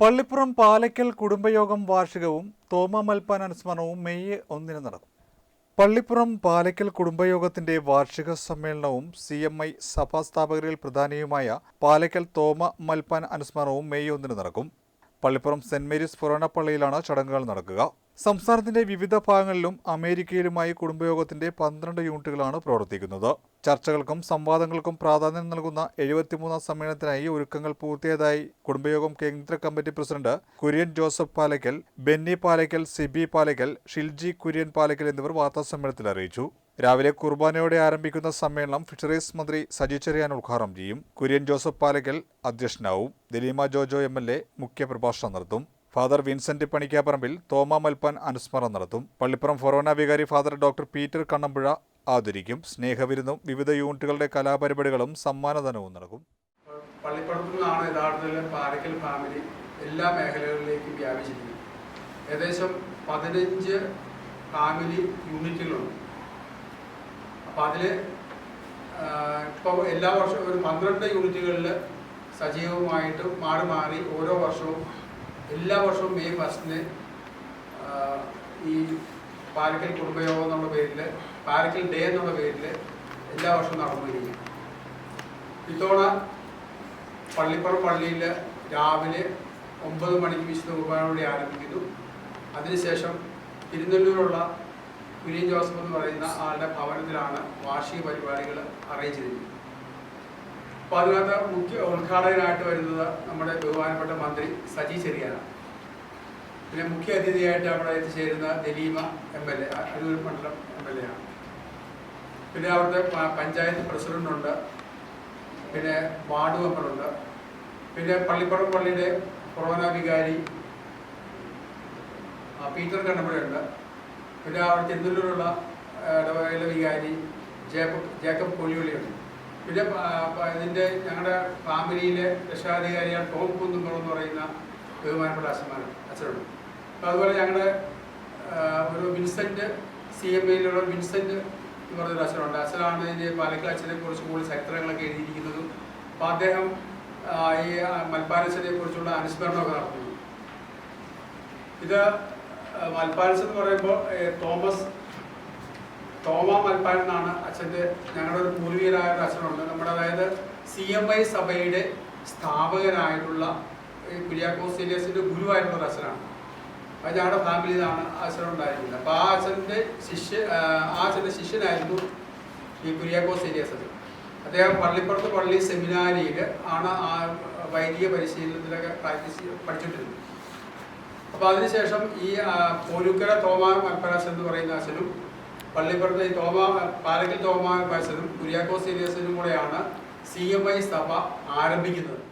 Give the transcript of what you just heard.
പള്ളിപ്പുറം പാലയ്ക്കൽ കുടുംബയോഗം വാർഷികവും തോമ മൽപ്പാൻ അനുസ്മരണവും മെയ് ഒന്നിന് നടക്കും. പള്ളിപ്പുറം പാലയ്ക്കൽ കുടുംബയോഗത്തിന്റെ വാർഷിക സമ്മേളനവും സി എം ഐ സഭാ സ്ഥാപകരിൽ പ്രധാനിയുമായ പാലയ്ക്കൽ തോമ മൽപ്പാൻ അനുസ്മരണവും മെയ് ഒന്നിന് നടക്കും. പള്ളിപ്പുറം സെന്റ് മേരീസ് ഫൊറോണ പള്ളിയിലാണ് ചടങ്ങുകൾ നടക്കുക. സംസ്ഥാനത്തിന്റെ വിവിധ ഭാഗങ്ങളിലും അമേരിക്കയിലുമായി കുടുംബയോഗത്തിന്റെ പന്ത്രണ്ട് യൂണിറ്റുകളാണ് പ്രവർത്തിക്കുന്നത്. ചർച്ചകൾക്കും സംവാദങ്ങൾക്കും പ്രാധാന്യം നൽകുന്ന എഴുപത്തിമൂന്നാം സമ്മേളനത്തിനായി ഒരുക്കങ്ങൾ പൂർത്തിയായതായി കുടുംബയോഗം കേന്ദ്ര കമ്മിറ്റി പ്രസിഡന്റ് കുര്യൻ ജോസഫ് പാലയ്ക്കൽ ബെന്നി പാലയ്ക്കൽ സിബി പാലയ്ക്കൽ ഷിൽജി കുര്യൻ പാലയ്ക്കൽ എന്നിവർ വാർത്താസമ്മേളനത്തിൽ അറിയിച്ചു. രാവിലെ കുർബാനയോടെ ആരംഭിക്കുന്ന സമ്മേളനം ഫിഷറീസ് മന്ത്രി സജി ചെറിയാൻ ഉദ്ഘാടനം ചെയ്യും. Kurian Joseph Palakkal അധ്യക്ഷനാവും. Dalima Jojo M L A മുഖ്യപ്രഭാഷണം നടത്തും. ഫാദർ വിൻസെന്റ് പണിക്കാപ്പറമ്പിൽ തോമ മൽപ്പാൻ അനുസ്മരണം നടത്തും. പള്ളിപ്പുറം ഫൊറോന വികാരി ഫാദർ ഡോക്ടർ പീറ്റർ കണ്ണമ്പുഴ ആദരിക്കും. സ്നേഹവിരുന്നും വിവിധ യൂണിറ്റുകളുടെ കലാപരിപാടികളും സമ്മാനദാനവും നടക്കും. പള്ളിപ്പുറത്തു നിന്നാണ് യഥാർത്ഥത്തിൽ പാരക്കൽ ഫാമിലി എല്ലാ മേഖലകളിലേക്കും വ്യാപിച്ചിരിക്കുന്നത്. ഏകദേശം പതിനഞ്ച് ഫാമിലി യൂണിറ്റുകളുണ്ട്. അപ്പം അതിൽ ഇപ്പോൾ എല്ലാ വർഷവും ഒരു പന്ത്രണ്ട് യൂണിറ്റുകളിൽ സജീവമായിട്ട് മാറി മാറി ഓരോ വർഷവും എല്ലാ വർഷവും മെയ് ഫസ്റ്റിന് ഈ പാലക്കൽ കുടുംബയോഗം എന്നുള്ള പേരിൽ പാലക്കൽ ഡേ എന്നുള്ള പേരിൽ എല്ലാ വർഷവും നടന്നുകൊണ്ടിരിക്കും ഇത്തവണ പള്ളിപ്പുറം പള്ളിയിൽ രാവിലെ ഒമ്പത് മണിക്ക് വിശുദ്ധ കുർബാനയോടെ ആരംഭിക്കുന്നു. അതിനുശേഷം തിരുനെല്ലൂരുള്ള കുര്യൻ ജോസഫ് എന്ന് പറയുന്ന ആളുടെ ഭവനത്തിലാണ് വാർഷിക പരിപാടികൾ അറേഞ്ച് ചെയ്തിരിക്കുന്നത്. അപ്പോൾ അതിനകത്ത് മുഖ്യ ഉദ്ഘാടകനായിട്ട് വരുന്നത് നമ്മുടെ ബഹുമാനപ്പെട്ട മന്ത്രി സജി ചെറിയാനാണ്. പിന്നെ മുഖ്യ അതിഥിയായിട്ട് അവിടെ എത്തിച്ചേരുന്ന Dalima M L A Aroor മണ്ഡലം എം എൽ എ ആണ്. പിന്നെ അവിടുത്തെ പഞ്ചായത്ത് പ്രസിഡന്റുണ്ട്. പിന്നെ വാർഡ് മെമ്പറുണ്ട്. പിന്നെ പള്ളിപ്പുറം പള്ളിയുടെ കൊറോണ വികാരി പീറ്റർ കണ്ണമ്പുഴയുണ്ട് പിന്നെ അവിടെ ചെന്നൂരിലുള്ള ഇടവകയിലെ വികാരി ജേക്കബ് ജേക്കബ് കൊല്ലിയുള്ളിയുണ്ട് പിന്നെ ഇതിന്റെ ഞങ്ങളുടെ ഫാമിലിയിലെ രക്ഷാധികാരിയാണ് ടോം കുന്നുമ്പോൾ എന്ന് പറയുന്ന ബഹുമാനപ്പെട്ട അച്ഛന്മാർ അച്ഛനുണ്ട് അപ്പോൾ അതുപോലെ ഞങ്ങളുടെ ഒരു വിൻസെന്റ് സി എം ഐയിലുള്ള വിൻസെന്റ് എന്ന് പറയുന്നൊരു അച്ഛനുണ്ട്. അച്ഛനാണ് ഇതിന്റെ പാലക്കാട് അച്ഛനെ കുറിച്ച് കൂടുതൽ ചരിത്രങ്ങളൊക്കെ എഴുതിയിരിക്കുന്നതും. അപ്പോൾ അദ്ദേഹം ഈ മൽപ്പാലച്ചനെ കുറിച്ചുള്ള അനുസ്മരണമൊക്കെ നടത്തുന്നു. ഇത് മൽപ്പാലസ് എന്ന് പറയുമ്പോൾ തോമസ് തോമ മൽപ്പാൽ എന്നാണ് അച്ഛന്റെ ഞങ്ങളുടെ ഒരു പൂർവികരായ ഒരു അച്ഛനുണ്ട്. നമ്മുടെ അതായത് സി എം ഐ സഭയുടെ സ്ഥാപകനായിട്ടുള്ള കുര്യാക്കോസ് സീരിയസിന്റെ ഗുരുവായിട്ടുള്ള ഒരു അച്ഛനാണ്. അത് ഞങ്ങളുടെ ഫാമിലിയിലാണ് അച്ഛനുണ്ടായിരുന്നത്. അപ്പോൾ ആ അച്ഛന്റെ ശിഷ്യ ആ, അച്ഛന്റെ ശിഷ്യനായിരുന്നു ഈ കുര്യാക്കോസ് സീരിയസ് അദ്ദേഹം പള്ളിപ്പുറത്ത് പള്ളി സെമിനാരിയിൽ ആണ് ആ വൈദിക പരിശീലനത്തിലൊക്കെ പ്രാക്ടീസ് പഠിച്ചിട്ടിരുന്നത്. അപ്പോൾ അതിനുശേഷം ഈ പോരുക്കര തോമ മൽപ്പരാശൻ എന്ന് പറയുന്ന അച്ഛനും പള്ളിപ്പുറത്ത് തോമ പാലക്കൽ തോമാ പരിസരം കുര്യാക്കോസ് സീരിയസിനും കൂടെയാണ് സി എം ഐ സഭ ആരംഭിക്കുന്നത്.